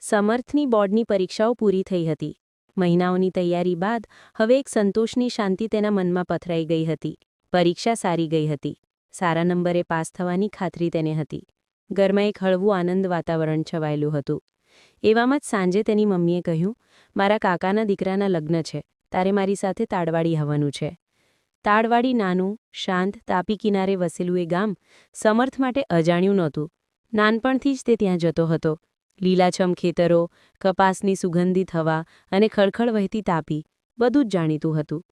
સમર્થની બોર્ડની પરીક્ષાઓ પૂરી થઈ હતી. મહિનાઓની તૈયારી બાદ હવે એક સંતોષની શાંતિ તેના મનમાં પથરાઈ ગઈ હતી. પરીક્ષા સારી ગઈ હતી. સારા નંબરે પાસ થવાની ખાતરી તેને હતી. ઘરમાં એક હળવું આનંદ વાતાવરણ છવાયેલું હતું. એવામાં જ સાંજે તેની મમ્મીએ કહ્યું, મારા કાકાના દીકરાના લગ્ન છે. તારે મારી સાથે તાડવાડી આવવાનું છે. તાડવાડી નાનું, શાંત, તાપી કિનારે વસેલું એ ગામ સમર્થ માટે અજાણ્યું નહોતું. નાનપણથી જ તે ત્યાં જતો હતો. લીલાછમ ખેતરો, કપાસની સુગંધિત હવા અને ખળખળ વહેતી તાપી, બધું જ જાણીતું હતું.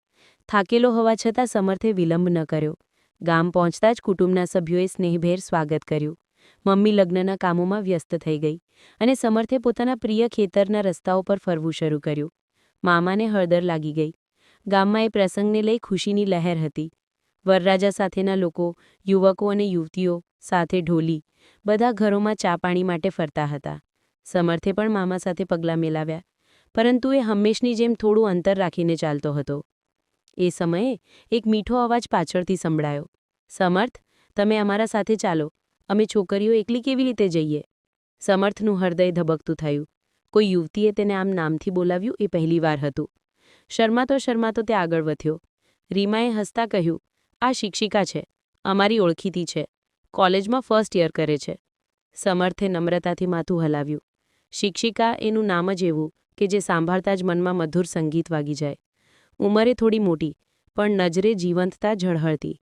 થાકેલો હોવા છતાં સમર્થે વિલંબ ન કર્યો. ગામ પહોંચતા જ કુટુંબના સભ્યોએ સ્નેહભેર સ્વાગત કર્યું. મમ્મી લગ્નના કામોમાં વ્યસ્ત થઈ ગઈ અને સમર્થે પોતાના પ્રિય ખેતરના રસ્તાઓ પર ફરવું શરૂ કર્યું. મામાને હળદર લાગી ગઈ. ગામમાં એ પ્રસંગને લઈ ખુશીની લહેર હતી. વરરાજા સાથેના લોકો, યુવકો અને યુવતીઓ સાથે ઢોલી, બધા ઘરોમાં ચા પાણી માટે ફરતા હતા. સમર્થે પણ મામા સાથે પગલાં મેલાવ્યા, પરંતુ એ હંમેશની જેમ થોડું અંતર રાખીને ચાલતો હતો. એ સમયે એક મીઠો અવાજ પાછળથી સંભળાયો, સમર્થ, તમે અમારા સાથે ચાલો, અમે છોકરીઓ એકલી કેવી રીતે જઈએ? સમર્થનું હૃદય ધબકતું થયું. કોઈ યુવતીએ તેને આમ નામથી બોલાવ્યું એ પહેલીવાર હતું. શર્માતો શર્માતો તે આગળ વધ્યો. રીમાએ હસતા કહ્યું, આ શિક્ષિકા છે, અમારી ઓળખીતી છે, કોલેજમાં ફર્સ્ટ યર કરે છે. સમર્થે નમ્રતાથી માથું હલાવ્યું. શિક્ષિકા એનું નામ જ એવું કે જે સાંભળતા જ મનમાં મધુર સંગીત વાગી જાય. ઉંમરે થોડી મોટી, પણ નજરે જીવંતતા ઝળહળતી.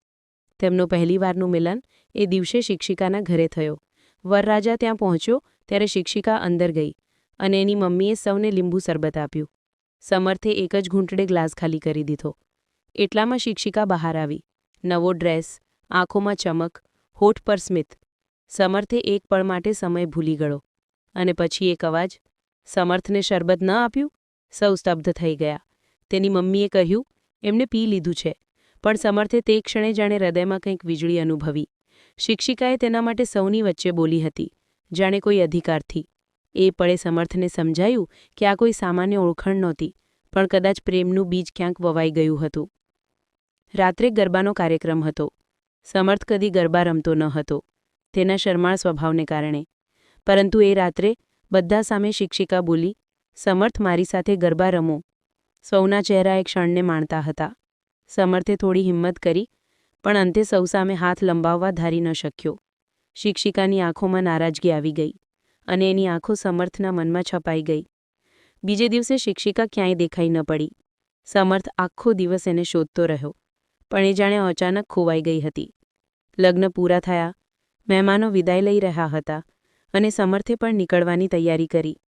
તેમનું પહેલીવારનું મિલન એ દિવસે શિક્ષિકાના ઘરે થયો. વરરાજા ત્યાં પહોંચ્યો ત્યારે શિક્ષિકા અંદર ગઈ અને એની મમ્મીએ સૌને લીંબુ શરબત આપ્યું. સમર્થે એક જ ઘૂંટડે ગ્લાસ ખાલી કરી દીધો. એટલામાં શિક્ષિકા બહાર આવી. નવો ડ્રેસ, આંખોમાં ચમક, હોઠ પર સ્મિત. સમર્થે એક પળ માટે સમય ભૂલી ગયો. અને પછી એક અવાજ, સમર્થને શરબત ન આપ્યું? સૌ સ્તબ્ધ થઈ ગયા. તેની મમ્મીએ કહ્યું, એમણે પી લીધું છે, પણ સમર્થે તે ક્ષણે જાણે હૃદયમાં કંઈક વીજળી અનુભવી. શિક્ષિકાએ તેના માટે સૌની વચ્ચે બોલી હતી, જાણે કોઈ અધિકારથી એ પળે સમર્થને સમજાયું કે આ કોઈ સામાન્ય ઓળખણ નહોતી, પણ કદાચ પ્રેમનું બીજ ક્યાંક વવાઈ ગયું હતું. રાત્રે ગરબાનો કાર્યક્રમ હતો. સમર્થ કદી ગરબા રમતો ન હતો. તેના શરમાળ સ્વભાવને કારણે પરંતુ એ રાત્રે બધા સામે શિક્ષિકા બોલી, સમર્થ મારી સાથે ગરબા રમો. સૌના ચહેરા એ ક્ષણને માણતા હતા. સમર્થે થોડી હિંમત કરી, પણ અંતે સૌ સામે હાથ લંબાવવા ધારી ન શક્યો. શિક્ષિકાની આંખોમાં નારાજગી આવી ગઈ અને એની આંખો સમર્થના મનમાં છપાઈ ગઈ. બીજે દિવસે શિક્ષિકા ક્યાંય દેખાઈ ન પડી. સમર્થ આખો દિવસ એને શોધતો રહ્યો, પણ એ જાણે અચાનક ખોવાઈ ગઈ હતી. લગ્ન પૂરા થયા, મહેમાનો વિદાય લઈ રહ્યા હતા અને સમર્થે પણ નીકળવાની તૈયારી કરી.